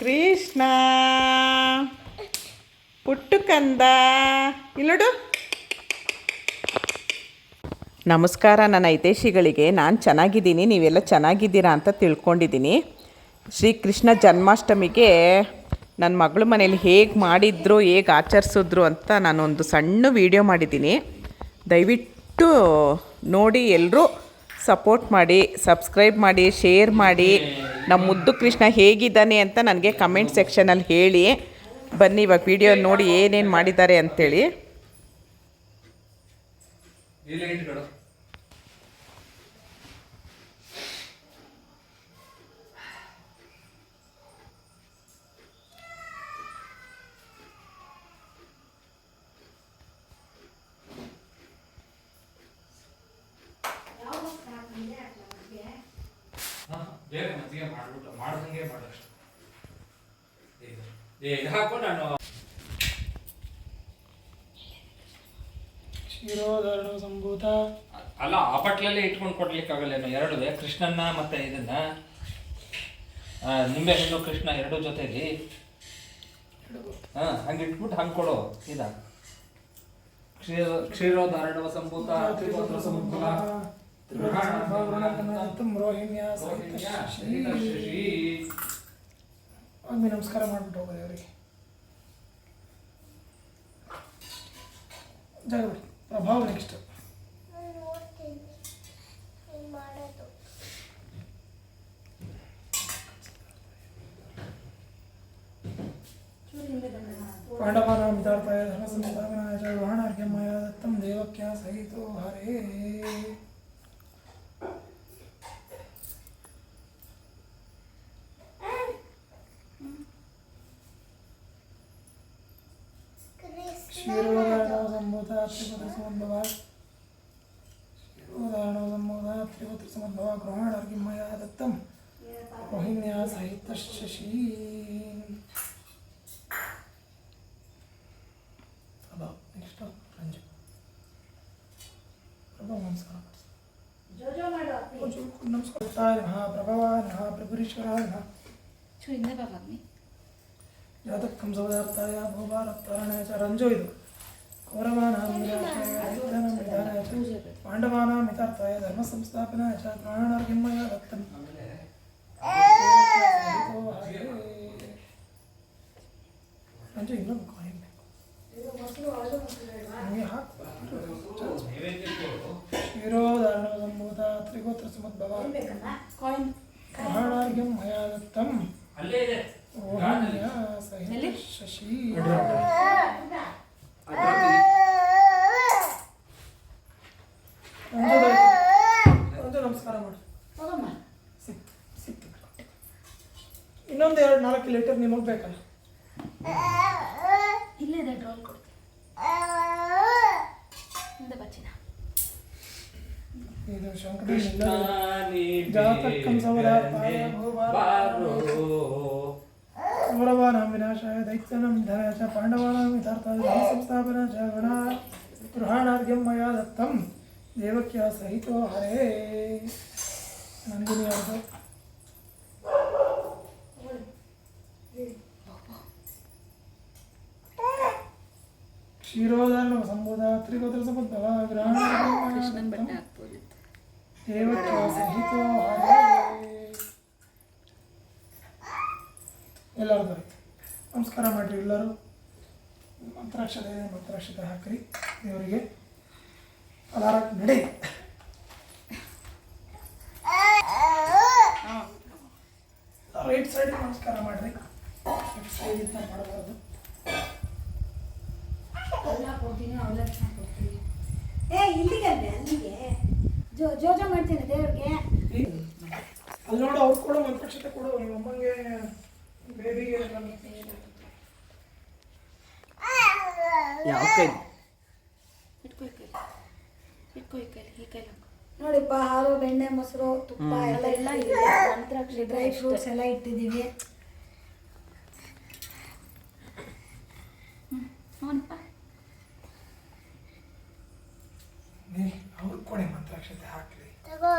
ಕೃಷ್ಣ. ಪುಟ್ಟು ಕಂದ ಇಲ್ಲೋಡು ನಮಸ್ಕಾರ ನನ್ನ ಹಿತೈಷಿಗಳಿಗೆ. ನಾನು ಚೆನ್ನಾಗಿದ್ದೀನಿ, ನೀವೆಲ್ಲ ಚೆನ್ನಾಗಿದ್ದೀರಾ ಅಂತ ತಿಳ್ಕೊಂಡಿದ್ದೀನಿ. ಶ್ರೀಕೃಷ್ಣ ಜನ್ಮಾಷ್ಟಮಿಗೆ ನನ್ನ ಮಗಳ ಮನೇಲಿ ಹೇಗೆ ಮಾಡಿದ್ರು, ಹೇಗೆ ಆಚರಿಸಿದ್ರು ಅಂತ ನಾನೊಂದು ಸಣ್ಣ ವಿಡಿಯೋ ಮಾಡಿದ್ದೀನಿ. ದಯವಿಟ್ಟು ನೋಡಿ ಎಲ್ಲರೂ ಸಪೋರ್ಟ್ ಮಾಡಿ ಸಬ್ಸ್ಕ್ರೈಬ್ ಮಾಡಿ ಶೇರ್ ಮಾಡಿ. ನಮ್ಮ ಮುದ್ದು ಕೃಷ್ಣ ಹೇಗಿದ್ದಾನೆ ಅಂತ ನನಗೆ ಕಮೆಂಟ್ ಸೆಕ್ಷನಲ್ಲಿ ಹೇಳಿ. ಬನ್ನಿ, ಇವಾಗ ವಿಡಿಯೋ ನೋಡಿ ಏನೇನು ಮಾಡಿದ್ದಾರೆ ಅಂತೇಳಿ. ಬೇರೆ ಮಜ್ಜಿಗೆ ಮಾಡ್ಬಿಟ್ಟು ಮಾಡ್ದಂಗೆ ಮಾಡಷ್ಟು. ಇದು ಹಾಕು ನಾನು. ಶಿರೋಧರಣ ಸಂಭೂತ. ಅಲ್ಲ ಆ ಬಟ್ಲಲ್ಲೇ ಇಟ್ಕೊಂಡು ಕೊಡ್ಲಿಕ್ಕಾಗಲ್ಲೇನೋ ಎರಡು ಕೃಷ್ಣನ್ನ ಮತ್ತೆ ಇದನ್ನ. ನಿಂಬೆ ಹಣ್ಣು ಕೃಷ್ಣ ಎರಡು ಜೊತೆಲಿ. ಹಾ ಹಂಗೆ ಇಟ್ಬಿಟ್ಟು ಹಂಗೆ ಕೊಡು ಇದ. ಕ್ಷೀರ ಕ್ಷೀರೋಧಾರಣವ ಸಂಭೂತ ತ್ರಿಪುತ್ರ ಸಮುದ್ರ ರೋಹಿಣ್ಯ ರೋಹಿಣ್ಯ, ಸಹಿತ ಸಹಿತ ಶ್ರೀ. ಶ್ರೀ. ಒಮ್ಮೆ ನಮಸ್ಕಾರ ಮಾಡ್ಬಿಟ್ಟು ಹೋಗೋದು ಅವರಿಗೆ ಜಾಗ ಬಿಡಿ ಪ್ರಭಾವ ನೆಕ್ಸ್ಟ್ ಪಾಂಡವಾನಾಂ ವಿಧಾರ್ಥಾಯ ಧರ್ಮಸಂಸ್ಥಾಪನಾಯ ಚ ಗೃಹಣಾರ್ಘ್ಯಮಯ ದತ್ತಂ ದೇವಕ್ಯ ಸಹಿತೋ ಹರೇ ಸಂಭೂತ ತ್ರಿಪುತ್ರ ಸಮದ್ಭವ ಕ್ಷೀರೋದಾರಣೋ ಸಂಭೂತ ತ್ರಿಪುತ್ರ ಸಮದ್ಭವ ಗೃಹಣಾರ್ಘ್ಯಮಯ ದತ್ತಂ ರೋಹಿಣ್ಯ ಸಹಿತ ಶಶಿ ಪ್ರಭಾವ್ ನೆಕ್ಸ್ಟ್ ರಂಜು ಪ್ರಭಾವ್ ನಮಸ್ಕಾರ ಒಂಚೂರು ನಮಸ್ಕಾರ ನಮಃ ಪ್ರಭವಾಯ ನಮಃ ಪ್ರಭುರೀಶ್ವರಾಯ ನಮಃ ಚು ಹಿಂದೆ ಬಾ ಮಮ್ಮಿ ಜಾತಕಂ ಸೌದಾರ್ಥಾಯ ಭೂಭಾರತ್ತಾರಣಾಯ ಚ ರಂಜು ಇದು ಕೌರವಾನಾಂ ವಿನಾಶಾಯ ದೈತ್ಯಾನಾಂ ವಿಧಾನಾಯ ಚ ಪಾಂಡವಾನಾಂ ಹಿತಾರ್ಥಾಯ ಧರ್ಮ ಸಂಸ್ಥಾಪನಾಯ ಚ ಪ್ರಾಣಾರ್ಘ್ಯಮಯ ದತ್ತಂ ರಂಜು ಇನ್ನೊಂದು ಕಾಯಿನ್ ಹಂಗೆ ಹಾಕು ಕ್ಷೀರೋಧಾರಣ ಸಂಭೂತ ತ್ರಿಗೋತ್ರ ಸಮದ್ಭವ ಕಾಯಿನ್ ಪ್ರಾಣಾರ್ಘ್ಯಂ ದತ್ತಂ ಅಲ್ಲೇ ಇದೆ. ರೋಹಿಣ್ಯ ಸಹಿತ ಶಶಿ ರಂಜು ರಂಜು ನಮಸ್ಕಾರ ಮಾಡು ಹೋಗಮ್ಮ ಸಿಕ್ತು ಸಿಕ್ತು ಇನ್ನೊಂದು ಎರಡು ನಾಲ್ಕು ಲೀಟರ್ ನಿಮಗೆ ಬೇಕಲ್ಲ ಇಲ್ಲೇ ಡ್ರೋಲ್ ಕೊಡ್ತೀನಿ ಹಿಂದೆ ಬಚ್ಚಿನ ಇದು ಶಂಕರ ಕೃಷ್ಣ ಜಾತಕಂ ಸೌದಾರ್ಥಾಯ ಭೂಭಾರ ಕೌರವಾನಾಂ ವಿನಾಶಾಯ ದೈತ್ಯನಂ ವಿಧಾಯ ಚ ಪಾಂಡವಾನಾಂ ಧರ್ಮ ಸಂಸ್ಥಾಪನ ಚ ಗಣ ಗೃಹಾಣಾರ್ಘ್ಯಂ ಮಯಾ ದತ್ತಂ ದೇವಕ್ಯ ಸಹಿತೋ ಹರೇ. ನಂದಿನಿ ಅವ್ರದ್ದು ಕ್ಷೀರೋಧಾರಣ ಸಂಬೋಧಾತ್ರಿ ತ್ರಿಗೋತ್ರ ಸಂಬದ್ಧವ ಕೃಷ್ಣನ್ ಬಟ್ಟೆ ಗ್ರಹಣ ದೇವಕ್ಯ ಸಹಿತೋ ಹರೇ. ಎಲ್ಲರದು ನಮಸ್ಕಾರ ಮಾಡಿರಿ ಎಲ್ಲರೂ. ಮಂತ್ರಾಕ್ಷತೆ ಮಂತ್ರಾಕ್ಷತೆ ಹಾಕ್ರಿ ದೇವರಿಗೆ. ಪದಾರ ನಡಿ ರೈಟ್ ಸೈಡ್ ನಮಸ್ಕಾರ ಮಾಡಿರಿ. ಲೆಫ್ಟ್ ಸೈಡ್ ಇಂದ ಮಾಡಬಾರ್ದು ಏ ಇಲ್ಲಿಗೆ ಅಲ್ಲಿಗೆ. ಜೋ ಜೋಜೋ ಮಾಡ್ತೀನಿ ದೇವ್ರಿಗೆ. ಅಲ್ಲಿ ನೋಡು ಅವ್ರು ಕೂಡ ಮಂತ್ರಾಕ್ಷತೆ ಕೊಡು ನಿಮ್ಮ ಅಮ್ಮಂಗೆ ಬೇಬಿಗೆ ಯಾವ ಕೈ? ಇಟ್ಕೋ ಈ ಇಟ್ಕೋ ಈ ಕೈಲಿ ಈ ಕೈಲಿ ಹಾಕು. ನೋಡಿಪ್ಪ ಹಾಲು ಬೆಣ್ಣೆ ಮೊಸರು ತುಪ್ಪ ಎಲ್ಲ ಎಲ್ಲ ಇದೆ. ಮಂತ್ರಾಕ್ಷತೆ ಡ್ರೈ ಫ್ರೂಟ್ಸ್ ಎಲ್ಲ ಇಟ್ಟಿದ್ದೀವಿ ನೋಡಪ್ಪ. ಅವ್ರು ಕೊಡೆ ಮಂತ್ರಾಕ್ಷತೆ ಹಾಕ್ಲಿ. ತಗೋ.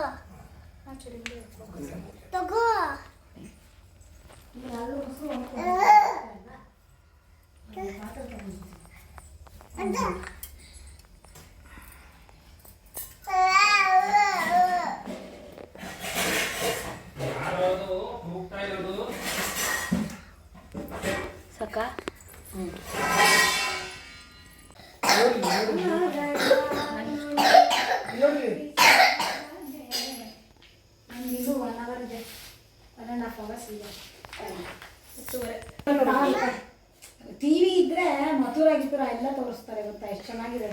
ತಗೋ. ಸಾಕ ಇನ್ನೂ ಒನ್ ಅವರ್ ಇದೆ ಒನ್ ಆ್ಯಂಡ್ ಹಾಫ್ ಅವರ್ಸ್ ಇದೆ ಟಿ ವಿ ಇದ್ರೆ ಮಥುರಾ ಗಿಥುರಾ ಎಲ್ಲ ತೋರಿಸ್ತಾರೆ ಗೊತ್ತಾ? ಎಷ್ಟು ಚೆನ್ನಾಗಿದೆ